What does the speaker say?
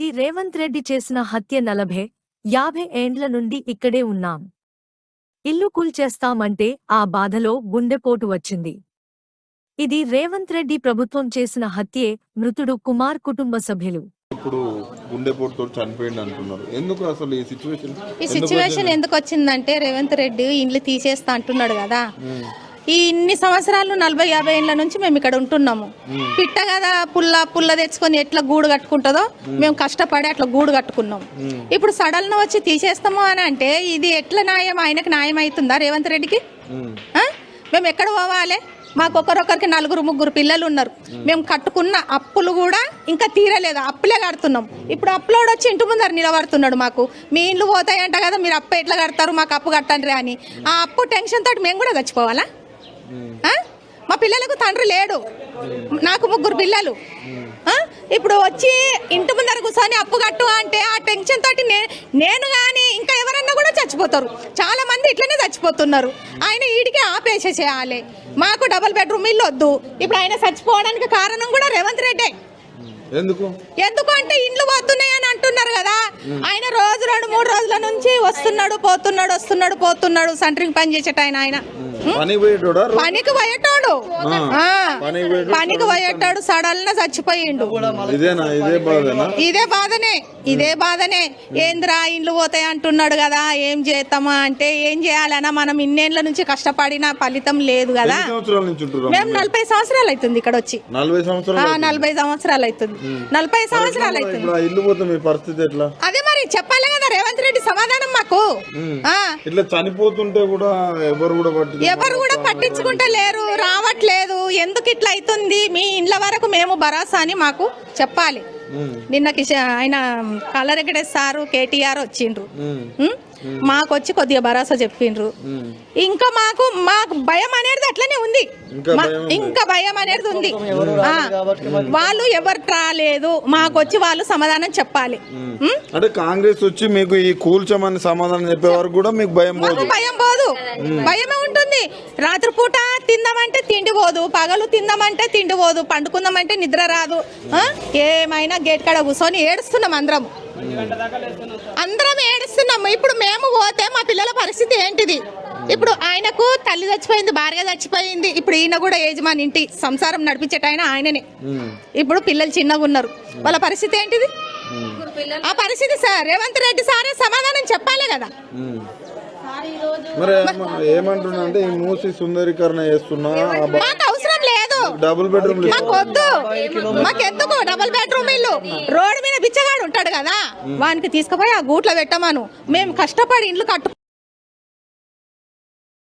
ఇది రేవంత్ రెడ్డి చేసిన హత్య నలభై యాభై ఏండ్ల నుండి ఇక్కడే ఉన్నాం. ఇల్లు కూల్చేస్తామంటే ఆ బాధలో గుండెపోటు వచ్చింది. ఇది రేవంత్ రెడ్డి ప్రభుత్వం చేసిన హత్యే మృతుడు కుమార్ కుటుంబ సభ్యులు. ఇప్పుడు గుండెపోటుతో చనిపోయింది అంటున్నారు. ఎందుకు అసలు ఈ సిచ్యువేషన్ ఈ సిచ్యువేషన్ ఎందుకు వచ్చిందంటే రేవంత్ రెడ్డి ఇండ్లు తీసేస్తా అంటున్నాడు కదా. ఈ ఇన్ని సంవత్సరాలు నలభై యాభై ఏళ్ళ నుంచి మేము ఇక్కడ ఉంటున్నాము. పిట్ట కదా పుల్ల పుల్ల తెచ్చుకొని ఎట్లా గూడు కట్టుకుంటుందో మేము. కష్టపడి అట్లా గూడు కట్టుకున్నాం ఇప్పుడు సడన్ వచ్చి తీసేస్తాము అని అంటే ఇది ఎట్లా న్యాయం? ఆయనకు న్యాయం అవుతుందా రేవంత్ రెడ్డికి? మేము. ఎక్కడ పోవాలి? మాకు ఒకరొకరికి నలుగురు ముగ్గురు పిల్లలు ఉన్నారు. మేము. కట్టుకున్న అప్పులు కూడా ఇంకా తీరలేదు. అప్పులే కడుతున్నాం. ఇప్పుడు అప్పులోడు వచ్చి ఇంటి ముందర నిలబడుతున్నాడు మాకు. మీ ఇండ్లు పోతాయంట కదా మీరు అప్పు ఎట్లా కడతారు? మాకు అప్పు కట్టండి అని. ఆ అప్పు టెన్షన్ తోటి మేము కూడా చచ్చిపోవాలా? మా పిల్లలకు తండ్రి లేడు. నాకు ముగ్గురు పిల్లలు? ఇప్పుడు వచ్చి ఇంటి ముందర కూర్చొని అప్పు కట్టు అంటే ఆ టెన్షన్ తోటి నేను కానీ ఇంకా ఎవరన్నా కూడా చచ్చిపోతారు. చాలా మంది ఇట్లనే చచ్చిపోతున్నారు. ఆయన ఈడికి ఆపేసేసేయాలి మాకు డబుల్ బెడ్రూమ్ ఇల్లు వద్దు. ఇప్పుడు ఆయన చచ్చిపోవడానికి కారణం కూడా రేవంత్ రెడ్డే. ఎందుకు? ఎందుకు అంటే ఇండ్లు పోతున్నాయి అని అంటున్నారు కదా. ఆయన రోజు రెండు మూడు రోజుల నుంచి వస్తున్నాడు పోతున్నాడు వస్తున్నాడు పోతున్నాడు సెంటరింగ్ పని చేసేట ఆయన ఆయన. పనికి పోయేటోడు పనికి పోయేటోడు పనికి పోయేటాడు సడల్న చచ్చిపోయిండు. ఇదేనా? ఇదే బాధేనా? ఇదే బాధనే ఇదే బాధనే. ఏంద్రా ఇండ్లు పోతాయి అంటున్నాడు కదా ఏం చేస్తామా అంటే ఏం చేయాలన్నా మనం ఇన్నేళ్ళ నుంచి కష్టపడిన ఫలితం లేదు కదా. మేము నలభై సంవత్సరాలు అవుతుంది ఇక్కడ వచ్చి. నలభై ఆ, సంవత్సరాలు నలభై సంవత్సరాలు అవుతుంది. నలభై సంవత్సరాలు అవుతుంది. ఆ చెప్పాలి కదా రేవంత్ రెడ్డి సమాధానం మాకు. ఇట్లా చనిపోతుంటే కూడా ఎవరు కూడా ఎవరు కూడా పట్టించుకుంటా లేరు రావట్లేదు. ఎందుకు ఇట్లా అవుతుంది? మీ ఇండ్ల వరకు మేము భరోసా అని మాకు చెప్పాలి. నిన్న కిష ఆయన కలరెగడే సారు కేటీఆర్ వచ్చిండ్రు? మాకు వచ్చి కొద్దిగా భరోసా చెప్పిండ్రు. ఇంకా మాకు మాకు భయం అనేది అట్లనే ఉంది. ఇంకా మా- భయం ఇంకా భయం అనేది ఉంది. వాళ్ళు ఎవరు రాలేదు మాకు వచ్చి వాళ్ళు సమాధానం చెప్పాలి? అంటే కాంగ్రెస్ వచ్చి మీకు ఈ కూల్చమని సమాధానం చెప్పే వరకు కూడా మీకు భయం భయం పోదు భయమే ఉంటుంది. రాత్రిపూట తిందామంటే తిండి పోదు. పగలు తిందామంటే తిండి పోదు. పండుకుందామంటే నిద్ర రాదు? ఏమైనా గేట్ కాడ కూర్చొని ఏడుస్తున్నాం అందరం. అందరం ఏడుస్తున్నాం. ఇప్పుడు మేము పోతే మా పిల్లల పరిస్థితి ఏంటిది? ఇప్పుడు ఆయనకు తల్లి చచ్చిపోయింది భార్య చచ్చిపోయింది. ఇప్పుడు ఈయన కూడా యజమాని ఇంటి సంసారం నడిపించేట ఆయన ఆయననే. ఇప్పుడు పిల్లలు చిన్నగా ఉన్నారు. వాళ్ళ పరిస్థితి ఏంటిది? ఆ పరిస్థితి సార్. రేవంత్ రెడ్డి సారే సమాధానం చెప్పాలి కదా. మరి ఏమ- ఏమంటున్నా అంటే ఈ మూసి సుందరీకరణ చేస్తున్నా మాకు అవసరం లేదు. డబుల్ బెడ్రూమ్ మాకు వద్దు. మాకెందుకు డబుల్ బెడ్రూమ్ ఇల్లు? రోడ్డు మీద బిచ్చగాడు ఉంటాడు కదా. వానికి తీసుకుపోయి ఆ గూట్లో పెట్టమను. మేము కష్టపడి ఇండ్లు కట్టు